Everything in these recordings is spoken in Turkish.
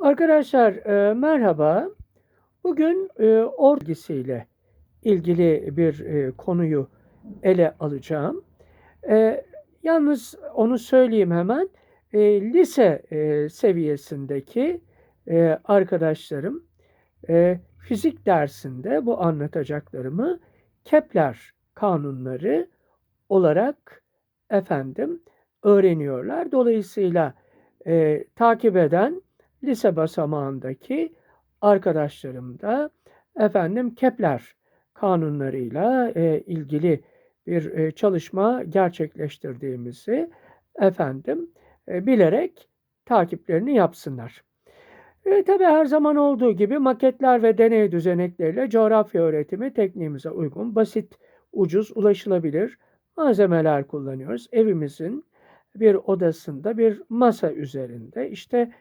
Arkadaşlar e, merhaba. Bugün e, orgisiyle ilgili bir e, konuyu ele alacağım. E, yalnız onu söyleyeyim hemen. E, lise e, seviyesindeki e, arkadaşlarım e, fizik dersinde bu anlatacaklarımı Kepler kanunları olarak efendim öğreniyorlar. Dolayısıyla e, takip eden lise basamağındaki arkadaşlarım da efendim Kepler kanunlarıyla e, ilgili bir e, çalışma gerçekleştirdiğimizi efendim e, bilerek takiplerini yapsınlar. E, tabii her zaman olduğu gibi maketler ve deney düzenekleriyle coğrafya öğretimi tekniğimize uygun, basit, ucuz, ulaşılabilir malzemeler kullanıyoruz. Evimizin bir odasında bir masa üzerinde işte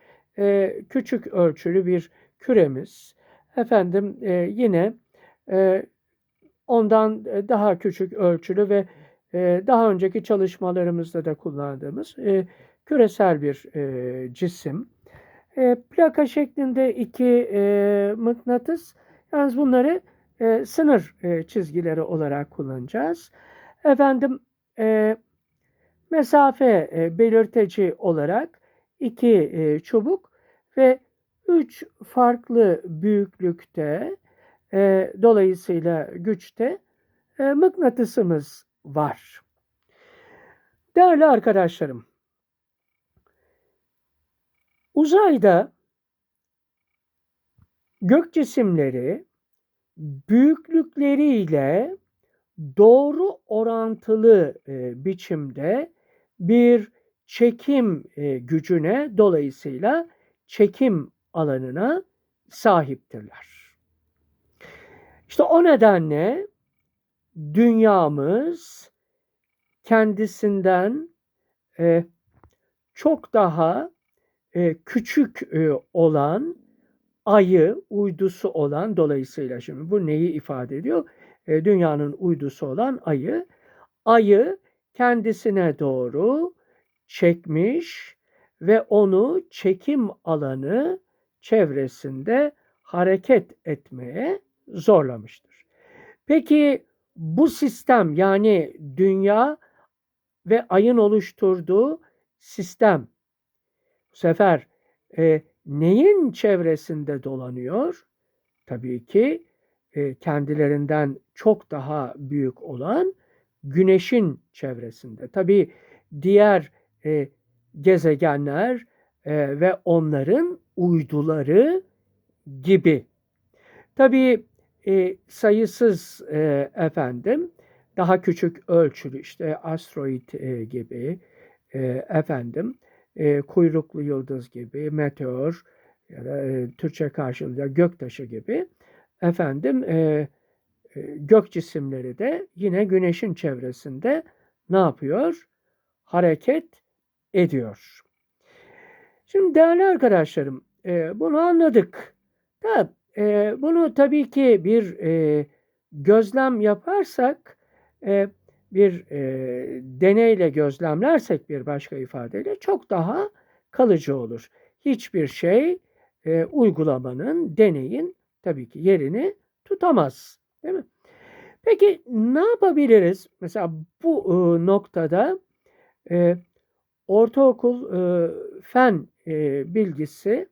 küçük ölçülü bir küremiz. Efendim yine ondan daha küçük ölçülü ve daha önceki çalışmalarımızda da kullandığımız küresel bir cisim. Plaka şeklinde iki mıknatıs. Yalnız bunları sınır çizgileri olarak kullanacağız. Efendim mesafe belirteci olarak iki çubuk ve üç farklı büyüklükte e, dolayısıyla güçte e, mıknatısımız var. Değerli arkadaşlarım, uzayda gök cisimleri büyüklükleriyle doğru orantılı e, biçimde bir çekim e, gücüne dolayısıyla çekim alanına sahiptirler. İşte o nedenle dünyamız kendisinden e, çok daha e, küçük e, olan ayı uydusu olan dolayısıyla şimdi bu neyi ifade ediyor? E, dünyanın uydusu olan ayı ayı kendisine doğru çekmiş ve onu çekim alanı çevresinde hareket etmeye zorlamıştır. Peki bu sistem yani dünya ve ayın oluşturduğu sistem bu sefer e, neyin çevresinde dolanıyor? Tabii ki e, kendilerinden çok daha büyük olan güneşin çevresinde. Tabii diğer e, gezegenler e, ve onların uyduları gibi. Tabii e, sayısız e, efendim daha küçük ölçülü işte asteroid e, gibi e, efendim e, kuyruklu yıldız gibi meteor ya da e, Türkçe karşılığında göktaşı gibi efendim e, e, gök cisimleri de yine güneşin çevresinde ne yapıyor? Hareket ediyor. Şimdi değerli arkadaşlarım e, bunu anladık. Da, e, bunu tabii ki bir e, gözlem yaparsak e, bir e, deneyle gözlemlersek bir başka ifadeyle çok daha kalıcı olur. Hiçbir şey e, uygulamanın, deneyin tabii ki yerini tutamaz. Değil mi? Peki ne yapabiliriz? Mesela bu e, noktada e, ortaokul e, fen e, bilgisi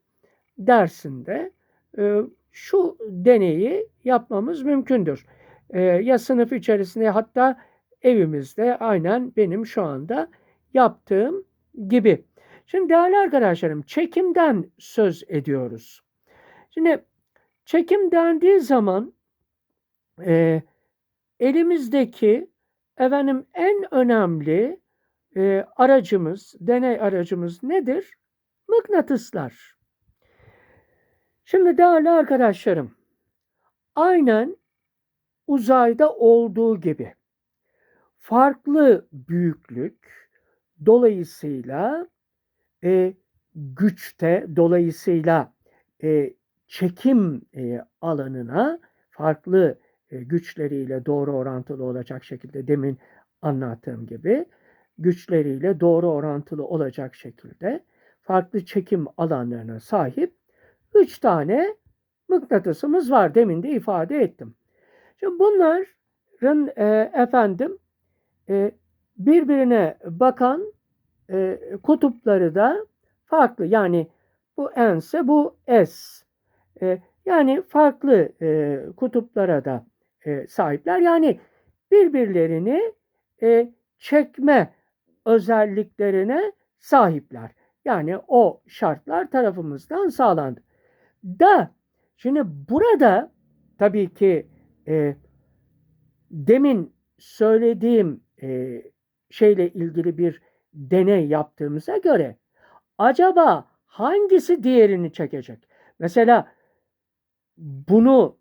dersinde e, şu deneyi yapmamız mümkündür. E, ya sınıf içerisinde hatta evimizde aynen benim şu anda yaptığım gibi. Şimdi değerli arkadaşlarım çekimden söz ediyoruz. Şimdi çekim dendiği zaman e, elimizdeki efendim en önemli e, aracımız, deney aracımız nedir? Mıknatıslar. Şimdi değerli arkadaşlarım, aynen uzayda olduğu gibi farklı büyüklük dolayısıyla e, güçte dolayısıyla e, çekim e, alanına farklı e, güçleriyle doğru orantılı olacak şekilde demin anlattığım gibi güçleriyle doğru orantılı olacak şekilde farklı çekim alanlarına sahip üç tane mıknatısımız var. Demin de ifade ettim. Şimdi bunların e, efendim e, birbirine bakan e, kutupları da farklı. Yani bu N'se bu S. E, yani farklı e, kutuplara da e, sahipler. Yani birbirlerini e, çekme özelliklerine sahipler. Yani o şartlar tarafımızdan sağlandı. Da şimdi burada tabii ki e, demin söylediğim e, şeyle ilgili bir deney yaptığımıza göre acaba hangisi diğerini çekecek? Mesela bunu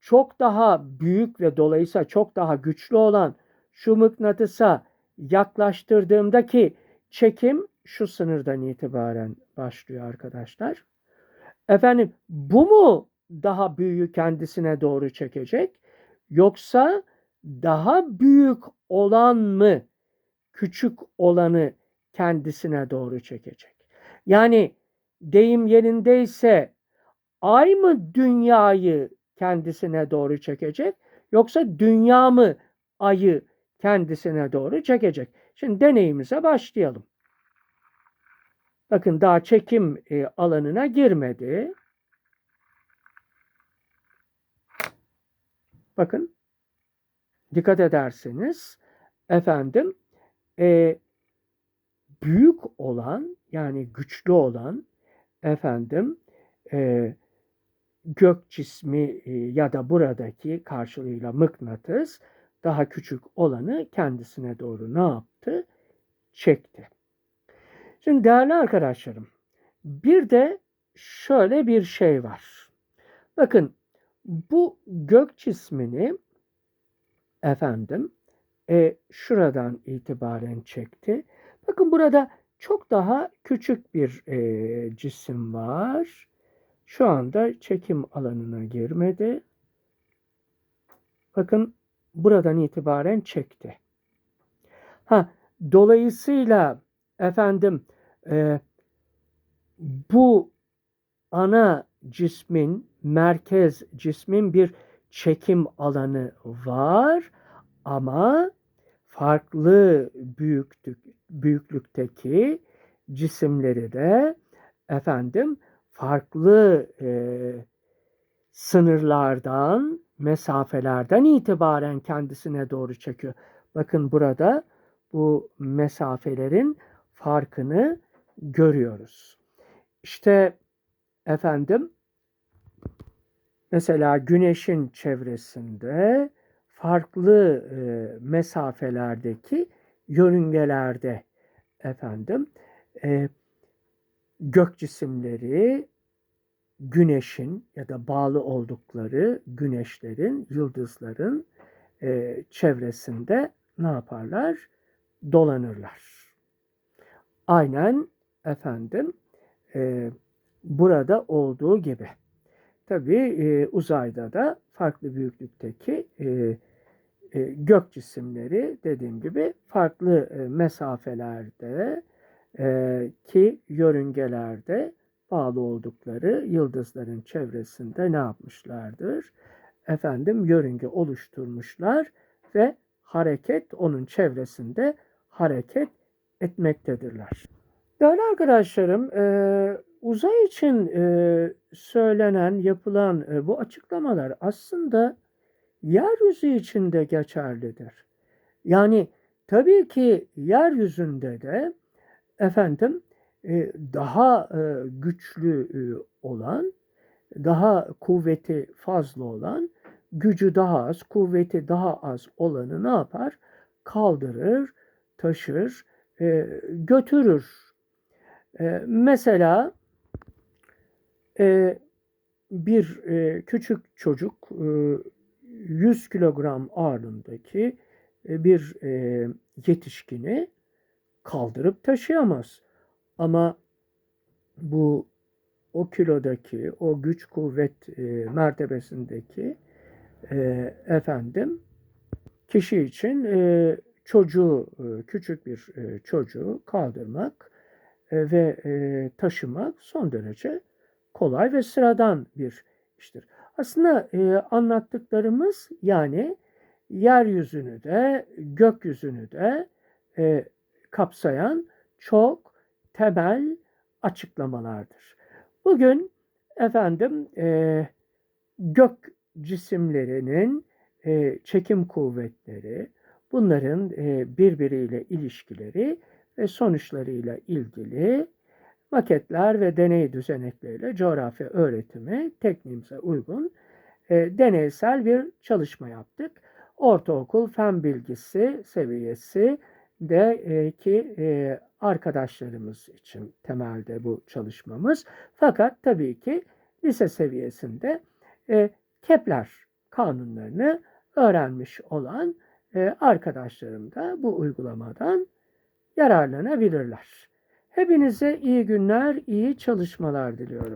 çok daha büyük ve dolayısıyla çok daha güçlü olan şu mıknatısa yaklaştırdığımdaki çekim şu sınırdan itibaren başlıyor arkadaşlar. Efendim bu mu daha büyüğü kendisine doğru çekecek yoksa daha büyük olan mı küçük olanı kendisine doğru çekecek? Yani deyim yerindeyse ay mı dünyayı kendisine doğru çekecek yoksa dünya mı ayı kendisine doğru çekecek? Şimdi deneyimize başlayalım. Bakın daha çekim e, alanına girmedi. Bakın dikkat ederseniz efendim e, büyük olan yani güçlü olan efendim e, gök cismi e, ya da buradaki karşılığıyla mıknatıs daha küçük olanı kendisine doğru ne yaptı? Çekti. Şimdi değerli arkadaşlarım, bir de şöyle bir şey var. Bakın bu gök cismini efendim e, şuradan itibaren çekti. Bakın burada çok daha küçük bir e, cisim var. Şu anda çekim alanına girmedi. Bakın buradan itibaren çekti. Ha, dolayısıyla efendim e, bu ana cismin, merkez cismin bir çekim alanı var ama farklı büyüklük, büyüklükteki cisimleri de efendim farklı e, sınırlardan, mesafelerden itibaren kendisine doğru çekiyor. Bakın burada bu mesafelerin farkını görüyoruz. İşte efendim mesela güneşin çevresinde farklı e, mesafelerdeki yörüngelerde efendim e, gök cisimleri güneşin ya da bağlı oldukları güneşlerin, yıldızların e, çevresinde ne yaparlar? Dolanırlar. Aynen efendim e, burada olduğu gibi. Tabi e, uzayda da farklı büyüklükteki e, e, gök cisimleri dediğim gibi farklı e, mesafelerde e, ki yörüngelerde bağlı oldukları yıldızların çevresinde ne yapmışlardır? Efendim yörünge oluşturmuşlar ve hareket onun çevresinde hareket etmektedirler. Değerli arkadaşlarım, e, uzay için e, söylenen, yapılan e, bu açıklamalar aslında yeryüzü için de geçerlidir. Yani tabii ki yeryüzünde de efendim daha e, güçlü e, olan, daha kuvveti fazla olan, gücü daha az, kuvveti daha az olanı ne yapar? Kaldırır, taşır, götürür. Mesela bir küçük çocuk 100 kilogram ağırlığındaki bir yetişkini kaldırıp taşıyamaz. Ama bu o kilodaki, o güç kuvvet e, mertebesindeki e, efendim kişi için e, çocuğu, e, küçük bir e, çocuğu kaldırmak e, ve e, taşımak son derece kolay ve sıradan bir iştir. Aslında e, anlattıklarımız yani yeryüzünü de gökyüzünü de e, kapsayan çok temel açıklamalardır. Bugün efendim e, gök cisimlerinin e, çekim kuvvetleri, bunların e, birbiriyle ilişkileri ve sonuçlarıyla ilgili maketler ve deney düzenekleriyle coğrafya öğretimi tekniğimize uygun e, deneysel bir çalışma yaptık. Ortaokul fen bilgisi seviyesi de e, ki e, arkadaşlarımız için temelde bu çalışmamız. Fakat tabii ki lise seviyesinde e, Kepler kanunlarını öğrenmiş olan e, arkadaşlarım da bu uygulamadan yararlanabilirler. Hepinize iyi günler, iyi çalışmalar diliyorum.